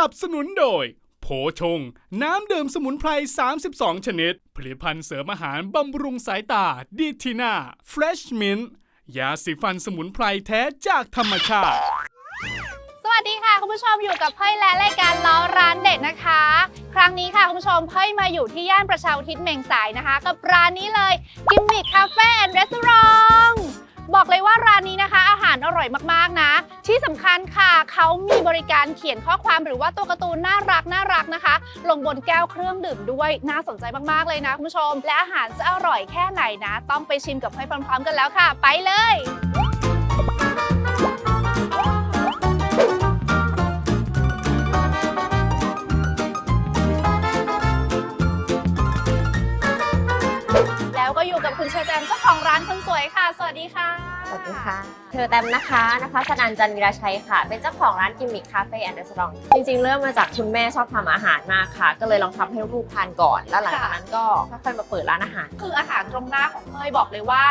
สนับสนุนโดย โผชง น้ำดื่มสมุนไพร 32 ชนิด ผลิตภัณฑ์เสริมอาหารบำรุงสายตาดีทีน่า Fresh Mint ยาสีฟันสมุนไพรแท้จากธรรมชาติ สวัสดีค่ะ คุณผู้ชมอยู่กับเพ่ยและรายการล้อร้านเด็ดนะคะ ครั้งนี้ค่ะ คุณผู้ชมเพ่ยมาอยู่ที่ย่านประชาอุทิศเมงสายนะคะ กับร้านนี้เลยกิมมิคคาเฟ่แอนด์รีสอร์ท บอกเลยว่าร้านนี้นะคะ อาหารอร่อยมากๆนะ ที่สำคัญค่ะเขามีบริการเขียนข้อความหรือว่าตัวการ์ตูนน่ารักน่ารักนะคะ ลงบนแก้วเครื่องดื่มด้วยน่าสนใจมากๆเลยนะคุณผู้ชม และอาหารจะอร่อยแค่ไหนนะ ต้องไปชิมกับเพ่พร้อมๆกันแล้วค่ะ ไปเลย แล้วก็อยู่กับคุณเชอแตมเจ้าของร้านคนสวยค่ะ สวัสดีค่ะ สวัสดีค่ะเธอแตมนะคะนะคะสนันจันทร์วีระชัยค่ะ เป็นเจ้าของร้านกิมมิคคาเฟ่แอนด์รีสอร์ทจริงๆ เริ่มมาจากคุณแม่ชอบทำอาหารมากค่ะ ก็เลยลองทำให้ลูกทานก่อน แล้วหลังจากนั้นก็ค่อยๆมาเปิดร้านอาหาร คืออาหารตรงหน้าของเพ่ยบอกเลยว่า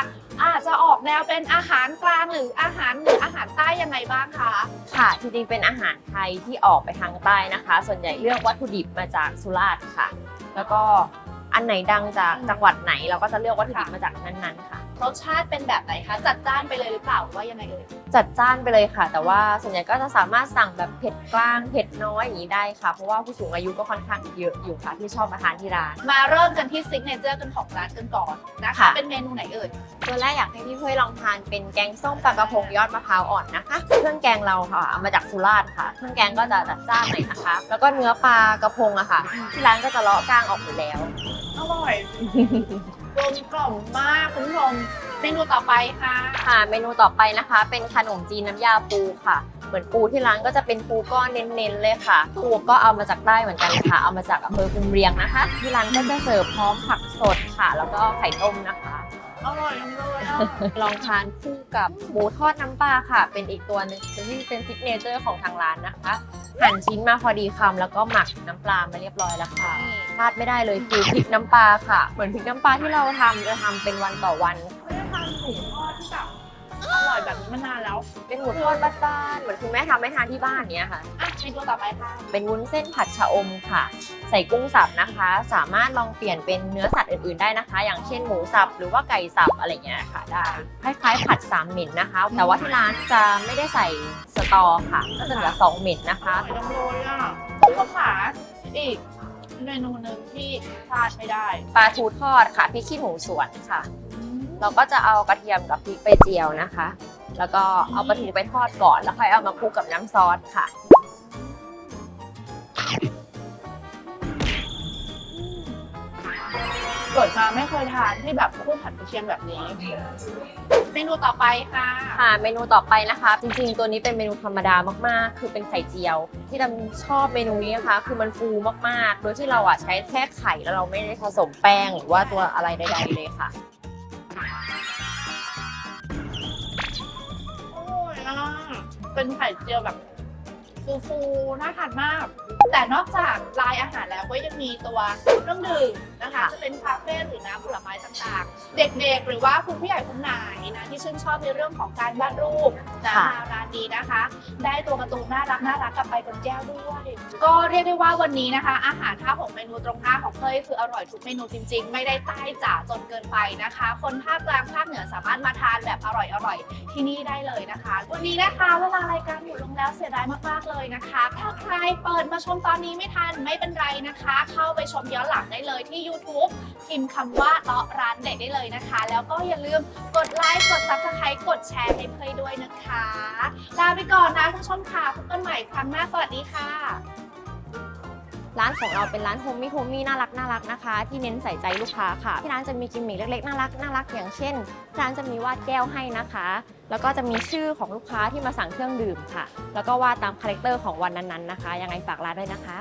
อาจจะออกแนวเป็นอาหารกลางหรืออาหารเหนืออาหารใต้ยังไงบ้างคะ ค่ะจริงๆเป็นอาหารไทยที่ออกไปทางใต้นะคะ ส่วนใหญ่เลือกวัตถุดิบมาจากสุราษฎร์ค่ะ แล้วก็ อันไหนดังจากจังหวัดไหน เราก็จะเลือกวัตถุดิบมาจากนั้นๆค่ะ รสชาติเป็นแบบไหนคะ จัดจ้านไปเลยหรือเปล่าหรือว่ายังไงเอ่ยจัดจ้านไปเลยค่ะ แต่ว่าส่วนใหญ่ก็จะสามารถสั่งแบบเผ็ดกลางเผ็ดน้อยอย่างนี้ได้ค่ะ เพราะว่าผู้สูงอายุก็ค่อนข้างเยอะอยู่ค่ะที่ชอบมาทานที่ร้าน มาเริ่มกันที่ซิกเนเจอร์กันของร้านกันก่อนนะคะ ค่ะ เป็นเมนูไหนเอ่ย ตัวแรกอยากให้พี่เพื่อยลองทานเป็นแกงส้มปลากระพงยอดมะพร้าวอ่อนนะคะ เครื่องแกงเราค่ะเอามาจากสุราษฎร์ค่ะ เครื่องแกงก็จะจัดจ้านหน่อยนะคะ แล้วก็เนื้อปลากระพงอะค่ะ ที่ร้านก็จะเลาะกลางออกอยู่แล้ว อร่อยกลมกล่อมมากคุณผู้ชมเมนูต่อไปค่ะ ค่ะเมนูต่อไปนะคะ เป็นขนมจีนน้ำยาปูค่ะ เหมือนปูที่ร้านก็จะเป็นปูก้อนเน้นๆเลยค่ะปูก็เอามาจากใต้เหมือนกันค่ะ เอามาจากอำเภอภูมิเรียงนะคะ ที่ร้านก็จะเสิร์ฟพร้อมผักสดค่ะ แล้วก็ไข่ต้มนะคะ อร่อยจังเลยอะลองทานคู่กับหมูทอดน้ำปลาค่ะ เป็นอีกตัวหนึงที่เป็นซิกเนเจอร์ของทางร้านนะคะ หั่นชิ้นมาพอดีคำแล้วก็หมักน้ำปลามาเรียบร้อยแล้วค่ะพลาดไม่ได้เลยคือพริกน้ำปลาค่ะ เหมือนพริกน้ำปลาที่เราทำจะทำเป็นวันต่อวันไม่ได้ทานหมูทอดที่แบบอร่อยแบบนี้มานานแล้ว เป็นหมูทอดบ้านๆเหมือนคุณแม่ทำให้ทานที่บ้านเนี้ยค่ะ อะเมนูต่อไปค่ะ เป็นวุ้นเส้นผัดชะอมค่ะ ใส่กุ้งสับนะคะ สามารถลองเปลี่ยนเป็นเนื้อสัตว์อื่นๆได้นะคะ อย่างเช่นหมูสับหรือว่าไก่สับอะไรเงี้ยค่ะได้คล้ายๆ ผัดสามเหม็นนะคะ แต่ว่าที่ร้านจะไม่ได้ใส่สตอค่ะก็จะเหลือสองเหม็นนะคะอร่อยจังเลยอะคุณผู้ชมขาอีกเมนูหนึ่งที่พลาดไม่ได้ปลาทูทอดค่ะพริกขี้หนูสวนค่ะ เราก็จะเอากระเทียมกับพริกไปเจียวนะคะ แล้วก็เอาปลาทูไปทอดก่อน แล้วค่อยเอามาคลุกกับน้ำซอสค่ะ เกิดมาไม่เคยทานที่แบบคู่ผัดกระเทียมแบบนี้ เมนูต่อไปค่ะ ค่ะเมนูต่อไปนะคะ จริงๆ ตัวนี้เป็นเมนูธรรมดามากๆ คือเป็นไข่เจียว ที่ดำชอบเมนูนี้นะคะ คือมันฟูมากๆ โดยที่เราอะใช้แค่ไข่แล้วเราไม่ได้ผสมแป้งหรือว่าตัวอะไรใดๆเลยค่ะ เป็นไข่เจียวแบบ ฟูๆน่าทานมาก แต่นอกจากลายอาหารแล้วก็ยังมีตัวเครื่องดื่มนะคะค่ะจะเป็นคาเฟ่หรือน้ำผลไม้ต่างๆ เด็กๆ หรือว่าคุณผู้ใหญ่คุณไหนนะที่ชื่นชอบในเรื่องของการวาดรูปนะมาร้านนี้นะคะ ได้ตัวการ์ตูนน่ารักน่ารักกลับไปบนแก้วด้วย ก็เรียกได้ว่าวันนี้นะคะ อาหารท่าของเมนูตรงหน้าของเพยคืออร่อยทุกเมนูจริงๆ ไม่ได้ใต้จ๋าจนเกินไปนะคะ คนภาคกลางภาคเหนือสามารถมาทานแบบอร่อยๆที่นี่ได้เลยนะคะ วันนี้นะคะเวลารายการหมดลงแล้วเสียดายมากๆเลยนะคะ ถ้าใครเปิดมาชมตอนนี้ไม่ทันไม่เป็นไรนะคะ เข้าไปชมย้อนหลังได้เลยที่ YouTube พิมพ์คำว่าเลาะร้านเด็ดได้เลยนะคะ แล้วก็อย่าลืมกดไลค์กด Subscribe กดแชร์ให้เพยด้วยนะคะ ลาไปก่อนนะคุณผู้ชมค่ะพบกันใหม่ครั้งหน้าสวัสดีค่ะ ร้านของเราเป็นร้านโฮมมี่โฮมมี่น่ารักน่ารักนะคะ ที่เน้นใส่ใจลูกค้าค่ะ ที่ร้านจะมีกิมมิคเล็กๆน่ารักน่ารักอย่างเช่น ร้านจะมีวาดแก้วให้นะคะ แล้วก็จะมีชื่อของลูกค้าที่มาสั่งเครื่องดื่มค่ะ แล้วก็วาดตามคาแรคเตอร์ของวันนั้นๆนะคะ ยังไงฝากร้านด้วยนะคะ